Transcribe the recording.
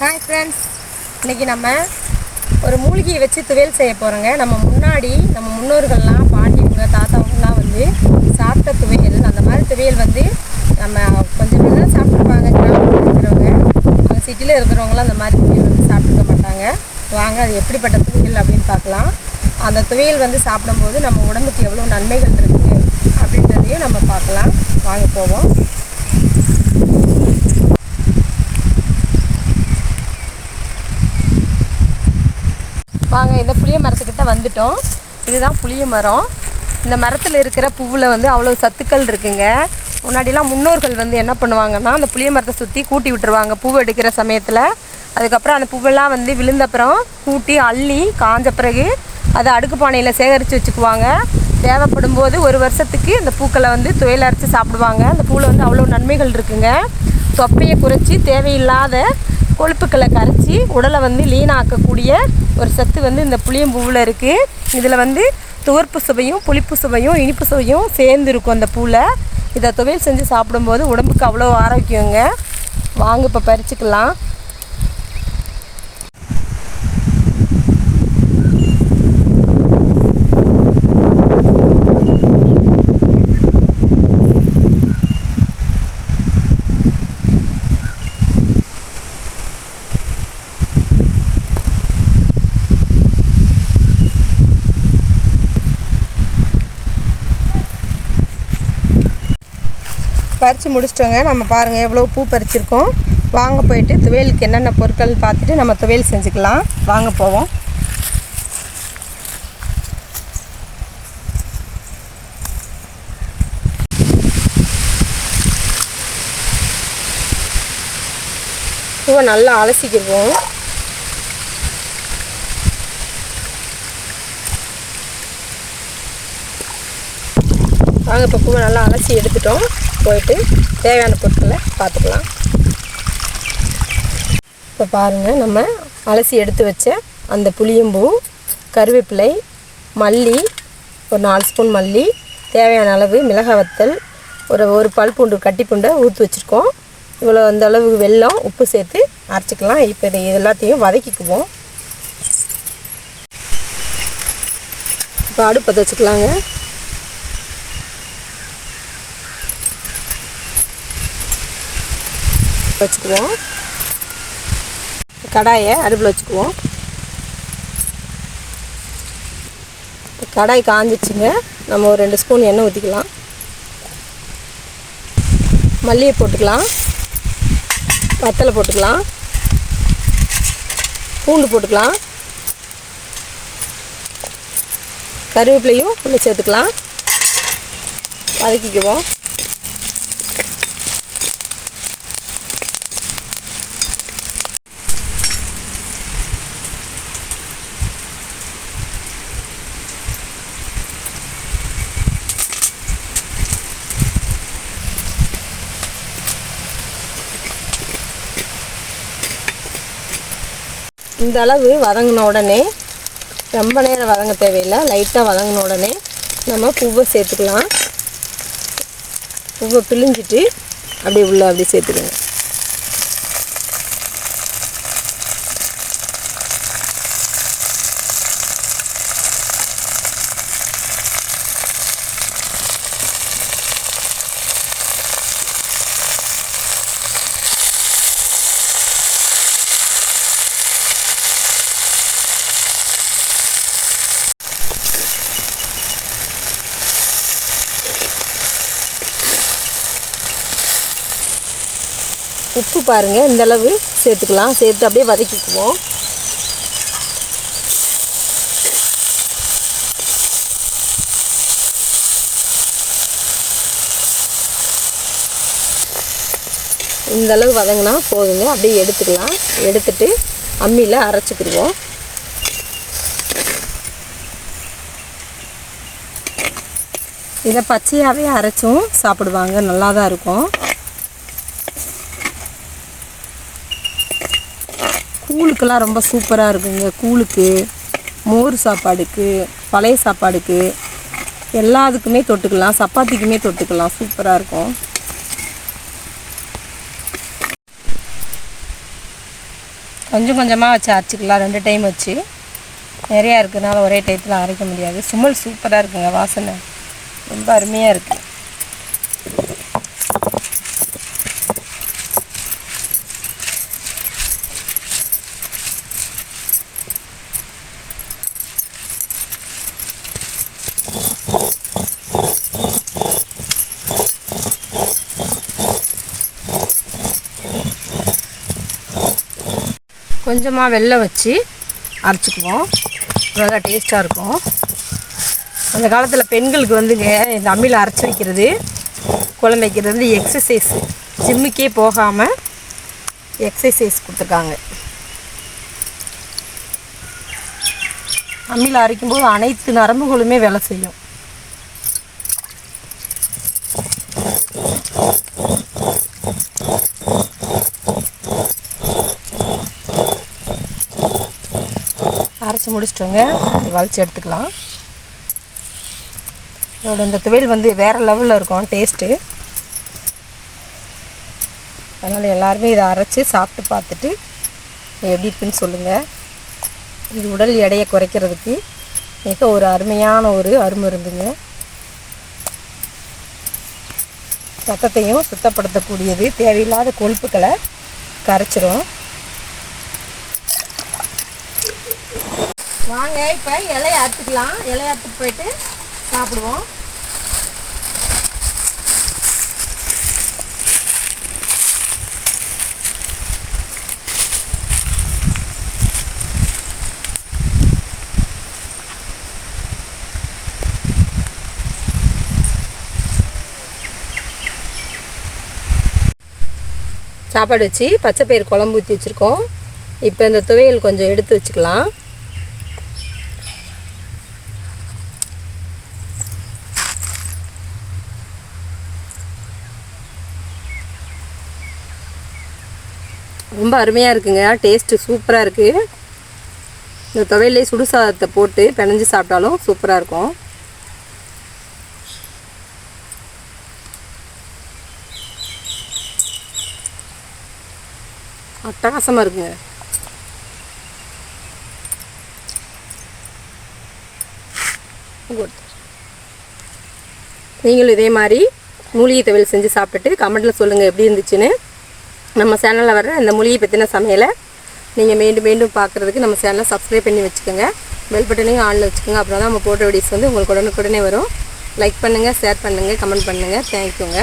Hi friends இன்றைக்கி நம்ம ஒரு மூலிகையை வச்சு துவையல் செய்ய போகிறோங்க நம்ம முன்னாடி நம்ம முன்னோர்கள்லாம் பாட்டிங்க தாத்தாவங்கலாம் வந்து சாப்பிட்ட துவையல் அந்த மாதிரி துவையல் வந்து நம்ம கொஞ்சம் தான் சாப்பிட்ருப்பாங்க கிராமத்தில் இருக்கிறவங்க அங்கே சிட்டியில் இருக்கிறவங்களாம் அந்த மாதிரி துவையல் வந்து சாப்பிட்டுக்க மாட்டாங்க. வாங்க அது எப்படிப்பட்ட துவையல் அப்படின்னு பார்க்கலாம். அந்த துவையல் வந்து சாப்பிடும்போது நம்ம உடம்புக்கு எவ்வளோ நன்மைகள் இருக்குது அப்படின்றதையும் நம்ம பார்க்கலாம். வாங்க போவோம் வாங்க இந்த புளிய மரத்துக்கிட்ட வந்துட்டோம். இதுதான் புளிய மரம். இந்த மரத்தில் இருக்கிற பூவில் வந்து அவ்வளோ சத்துக்கள் இருக்குங்க. முன்னாடிலாம் முன்னோர்கள் வந்து என்ன பண்ணுவாங்கன்னா அந்த புளிய மரத்தை சுற்றி கூட்டி விட்டுருவாங்க பூ எடுக்கிற சமயத்தில். அதுக்கப்புறம் அந்த பூவெல்லாம் வந்து விழுந்தப்புறம் கூட்டி அள்ளி காஞ்ச பிறகு அதை அடுக்கு பானையில் சேகரித்து வச்சுக்குவாங்க. தேவைப்படும் போது ஒரு வருஷத்துக்கு இந்த பூக்களை வந்து துவையில் அரைச்சி சாப்பிடுவாங்க. அந்த பூவில் வந்து அவ்வளோ நன்மைகள் இருக்குங்க. தொப்பையை குறைச்சி தேவையில்லாத கொழுப்புக்களை கரைச்சி உடலை வந்து லீனாக்கக்கூடிய ஒரு சத்து வந்து இந்த புளியம்பூவில் இருக்குது இதில் வந்து துவர்ப்பு சுவையும் புளிப்பு சுவையும் இனிப்பு சுவையும் சேர்ந்து இருக்கும் அந்த பூவில். இதை துவையல் செஞ்சு சாப்பிடும்போது உடம்புக்கு அவ்வளோ ஆரோக்கியங்க. வாங்க இப்போ பறிச்சுக்கலாம். பறித்து முடிச்சிட்டோங்க. நம்ம பாருங்கள் எவ்வளோ பூ பறிச்சிருக்கோம். வாங்க போயிட்டு துவையலுக்கு என்னென்ன பொருட்கள் பார்த்துட்டு நம்ம துவையல் செஞ்சுக்கலாம். வாங்க போவோம். பூவை நல்லா அலசிக்கிடுவோம். வாங்க இப்போ பூவை நல்லா அலசி எடுத்துட்டோம். போயிட்டு தேவையான பொருட்களை பார்த்துக்கலாம். இப்போ பாருங்கள் நம்ம அலசி எடுத்து வச்ச அந்த புளியம்பூ கருவேப்பிலை மல்லி ஒரு நாலு ஸ்பூன் மல்லி தேவையான அளவு மிளகாய் வத்தல் ஒரு ஒரு பல் பூண்டு கட்டி பூண்டை ஊற்றி வச்சுருக்கோம். இவ்வளோ அந்த அளவு வெல்லம் உப்பு சேர்த்து அரைச்சிக்கலாம். இப்போ இதை இது எல்லாத்தையும் வதக்கிக்குவோம். இப்போ அடுப்பை வச்சுக்கலாங்க. வச்சுக்குவோம். கடாயை அடுப்பில் வச்சுக்குவோம். கடாய் காஞ்சிச்சுங்க. நம்ம ஒரு ரெண்டு ஸ்பூன் எண்ணெய் ஊற்றிக்கலாம் மல்லிகை போட்டுக்கலாம். வத்தலை போட்டுக்கலாம். பூண்டு போட்டுக்கலாம். கருவேப்பிலையும் உள்ளே சேர்த்துக்கலாம். வதக்கிக்குவோம். இந்த அளவு வதங்கின உடனே ரொம்ப நேரம் வதங்க தேவையில்லை லைட்டாக வதங்கின உடனே நம்ம பூவை சேர்த்துக்கலாம். பூவை பிழிஞ்சிட்டு அப்படியே உள்ள அப்படியே சேர்த்துக்கணும் உப்பு பாருங்கள் இந்த அளவு சேர்த்துக்கலாம். சேர்த்து அப்படியே வதக்கிக்குவோம். இந்தளவு வதங்கினா போதுங்க. அப்படியே எடுத்துக்கலாம். எடுத்துட்டு அம்மியில் அரைச்சிக்கிடுவோம். இதை பச்சையாகவே அரைச்சும் சாப்பிடுவாங்க. நல்லா தான் இருக்கும். கூழுக்கெல்லாம் ரொம்ப சூப்பராக இருக்குங்க. கூழுக்கு மோர் சாப்பாடுக்கு பழைய சாப்பாடுக்கு எல்லாத்துக்குமே தொட்டுக்கலாம். சப்பாத்திக்குமே தொட்டுக்கலாம். சூப்பராக இருக்கும். கொஞ்சம் கொஞ்சமாக வச்சு அரைச்சிக்கலாம். ரெண்டு டைம் வச்சு. நிறையா இருக்கிறதுனால ஒரே டயத்தில் அரைக்க முடியாது. சுமல் சூப்பராக இருக்குங்க. வாசனை. ரொம்ப அருமையாக இருக்குது கொஞ்சமாக வெள்ளம் வச்சு அரைச்சிக்குவோம். நல்லா டேஸ்ட்டாக இருக்கும். அந்த காலத்தில் பெண்களுக்கு வந்துங்க இந்த அம்மியில் அரைச்சி வைக்கிறது குழம்பு வைக்கிறது வந்து எக்ஸசைஸ் ஜிம்முக்கே போகாமல் எக்ஸசைஸ் கொடுத்துருக்காங்க. அம்மியில் அரைக்கும்போது அனைத்து நரம்புகளுமே வேலை செய்யும் அரைச்சி முடிச்சிட்டோங்க. வலிச்சு எடுத்துக்கலாம். இதோட இந்த துவையல் வந்து வேறு லெவலில் இருக்கும் டேஸ்ட்டு அதனால் எல்லாருமே இதை அரைச்சி சாப்பிட்டு பார்த்துட்டு எப்படி இருக்குன்னு சொல்லுங்கள் இது உடல் எடையை குறைக்கிறதுக்கு மிக ஒரு அருமையான ஒரு அருமருந்துங்க. ரத்தத்தையும் சுத்தப்படுத்தக்கூடியது. தேவையில்லாத கொழுப்புக்களை கரைச்சிரும். நாங்கள் இப்போ இலையை அறுத்துக்கலாம். இலையை அறுத்துட்டு போயிட்டு சாப்பிடுவோம். சாப்பாடு வச்சு பச்சை பயிறு குழம்பு ஊற்றி வச்சுருக்கோம். இப்போ இந்த துவையல் கொஞ்சம் எடுத்து வச்சுக்கலாம். ரொம்ப அருமையாக இருக்குங்க. டேஸ்ட்டு சூப்பராக இருக்குது இந்த துவையிலே சுடு சாதத்தை போட்டு பிணைஞ்சு சாப்பிட்டாலும் சூப்பராக இருக்கும். அட்டகாசமாக இருக்குங்க. நீங்களும் இதே மாதிரி மூலிகை துவையல் செஞ்சு சாப்பிட்டுட்டு கமெண்ட்டில் சொல்லுங்கள் எப்படி இருந்துச்சுன்னு. நம்ம சேனலில் வர்ற இந்த மூலிகை பற்றின சமையலை நீங்கள் மீண்டும் மீண்டும் பார்க்குறதுக்கு நம்ம சேனலை சப்ஸ்கிரைப் பண்ணி வச்சுக்கோங்க. பெல் பட்டனையும் ஆனில் வச்சுக்கோங்க. அப்புறம் தான் நம்ம போட்ட வீடியோஸ் வந்து உங்களுக்கு உடனுக்குடனே வரும். லைக் பண்ணுங்கள் ஷேர் பண்ணுங்கள் கமெண்ட் பண்ணுங்கள் தேங்க்யூங்க